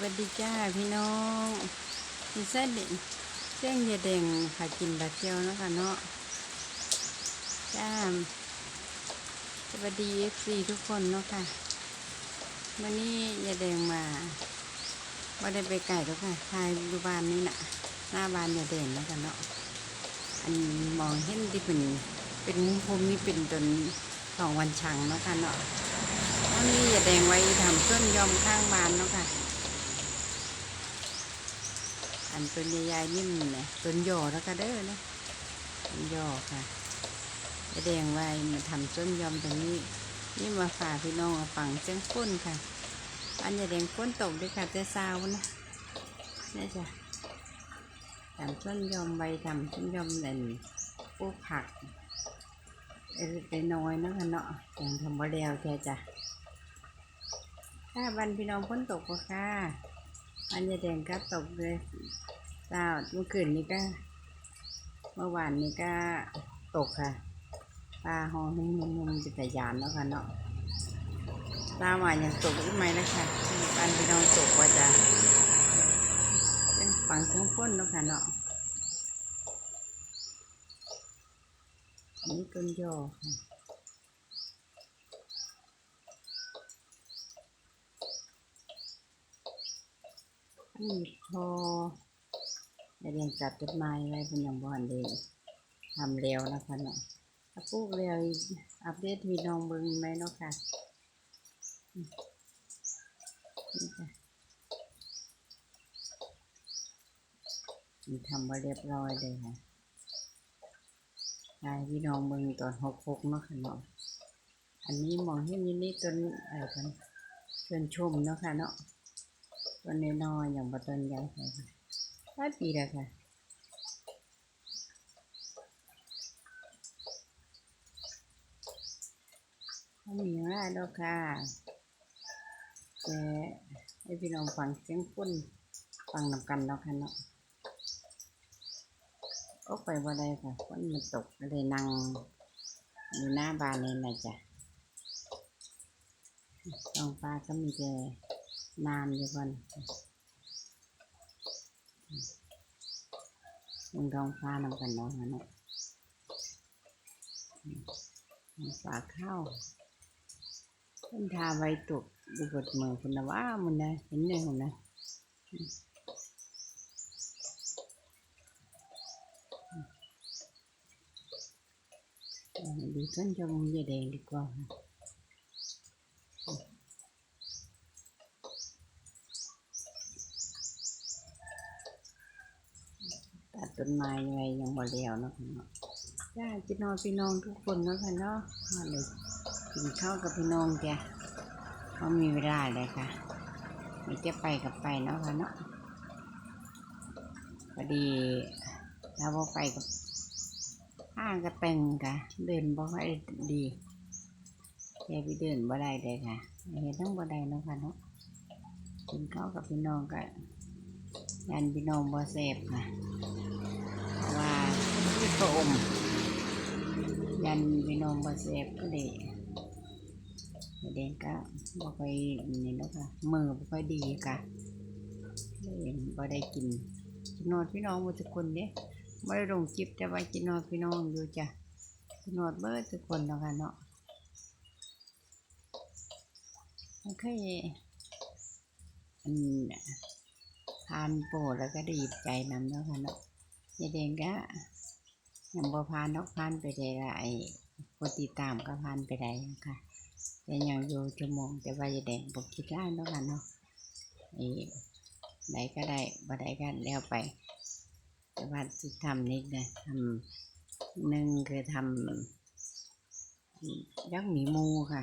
วัสดีจ้าพี่น้องมีเส้นเด่นเส้นยาแดงค่ะกินบาเจียวเนาะคะเนาะจ้าสวัสดีเอฟซีทุกคนเนาะค่ะวันนี้ยาแดงมาว่าได้ไปไก่แล้วค่ะทายดูบ้านนี่นะหน้าบ้านยาแดงเนาะคะเนาะอันมองเห็นที่เป็นเป็นมุมพรมนี่เป็นตนสองวันชังเนาะค่ะเนาะวันนี้ยาแดงไว้ทำต้นยอมข้างบ้านเนาะค่ะ อันต้นใหญ่ๆนิ่มเนี่ยต้นหย่อแล้วก็เด้อนะต้นหย่อค่ะจะแดงไว้มาทำต้นยอมตรงนี้ นี่มาฝากพี่น้องฝังเจ้งก้นค่ะ อันจะแดงก้นตกด้วยค่ะจะซาวนะนี่จ้ะทำต้นยอมใบทำต้นยอมเด่นปลูกผักเออไปน้อยนะคะเนาะอย่างทำบ่แล้วแค่จ้ะถ้าวันพี่น้องพ้นตกก็ค่ะ อันยาแดงก็ตกเลยเจ้าเมื่อคืนนี้ก็ เมื่อวานนี้ก็ตกค่ะปลาหอนุ่มๆๆเป็นแต่ยานแล้วค่ะเนาะปลาหวานยังตกอีกไหมนะคะปันพี่นองตกว่าจะเป็นฝังทั้งพ้นแล้วค่ะเนาะนนี่ต้นยอค่ะ นี่พอได้เรียนจัดต้นไม้ไว้เป็นอย่างบอนเดทำเร็วนะคะเนาะปลูกเร็วอัปเดตพี่น้องเบิ่งไหมเนาะค่ะมนี่ค่ะทำมาเรียบร้อยเลยค่ะให้พี่น้องเบิ่งตอนหกหกเนาะค่ะเนาะอันนี้มองเห็นนี่นี่ต้นอะไรกันต้นชมเนาะค่ะเนาะ ต้นน้อยๆอย่างบต้นใหญ่ค่ะหลายปีแล้วค่ะไม่มีอะไรหรอกค่ะแต่ให้พี่น้องฟังเสียงปุ้นฟังนำกันแล้วค่ะเนาะโอ้ไปว่าได้ค่ะฝนมันตกเลยนั่งอยู่หน้าบ้านเลยนะจ๊ะท้องฟ้าก็มีแต่ น้ำอยู่ก่อนลงทองฟ้านำกันเนาะฮะเนาะท้องฟ้าข้าวเพิ่นทาไว้ตกดูบดมือคุณนะว่ามันนะเห็นเลยคุณนะดูต้นจมูกยาแดงดีกว่าค่ะ ตัดต้นไม้ไว้ยังบ่แล้วเนาะค่ะเนาะจ้าพี่น้องพี่น้องทุกคนเนาะค่ะเนาะมาเลยกินข้าวกับพี่น้องจ้ะเขามีเวลาเลยค่ะไม่จะไปกับไปเนาะค่ะเนาะพอดีถ้าว่าไปกับห้างกระเต็งค่ะเดินบ่ค่อยดีแกไปเดินบ่ได้เลยค่ะเห็นทั้งบ่ได้เนาะค่ะเนาะกินข้าวกับพี่น้องก็ยันพี่น้องบ่เสพค่ะ ที่พระองค์ยันพี่น้องบ่เสพก็เลยเด็กก็บ่ค่อยนี่เนาะค่ะมือบ่ค่อยดีค่ะเลยบ่ได้กินกินนอนพี่น้องหมดทุกคนเด้ไม่ได้ลงคลิปแต่ว่ากินนอนพี่น้องอยู่จ้ะกินนอนเบิดทุกคนเนาะค่ะเนาะมันเคยอันทานโปรแล้วก็ดีใจนำเนาะค่ะเนาะยายแดงก็ ยังบ่พานนกพานไปได้ละไอ้คนติดตามก็พานไปได้ค่ะแต่ยังอยู่ชั่วโมงแต่ว่ายายแดงบ่คิดล้นแล้วกันเนาะไอ้ไหนก็ได้บ่ได้ก็แล้วไป แต่ว่าที่ทำนี่นะทำหนึ่งคือทำยักษ์หมีมูค่ะ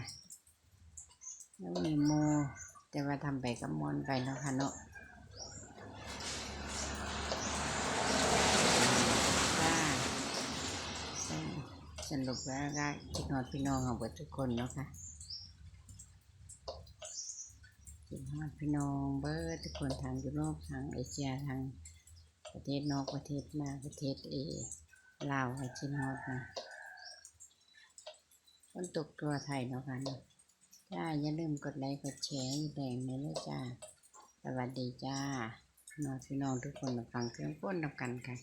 ยักษ์หมีมูแต่ว่าทำไปกับมอนไปเนาะค่ะเนาะ จ้า สรุปแล้วก็คิดนอดพี่น้องของเบิดทุกคนเนาะค่ะคิดนอดพี่น้องเบิดทุกคนทางยุโรปทางเอเชียทางประเทศนอกประเทศมาประเทศเอลาวให้คิดนอดนะคนตกตัวไทยเนาะค่ะเนาะจ้าอย่าลืมกดไลค์กดแชร์ให้แดงเลยนะจ้าสวัสดีจ้านองพี่น้องทุกคนมาฟังเครื่องป้นนำกันค่ะ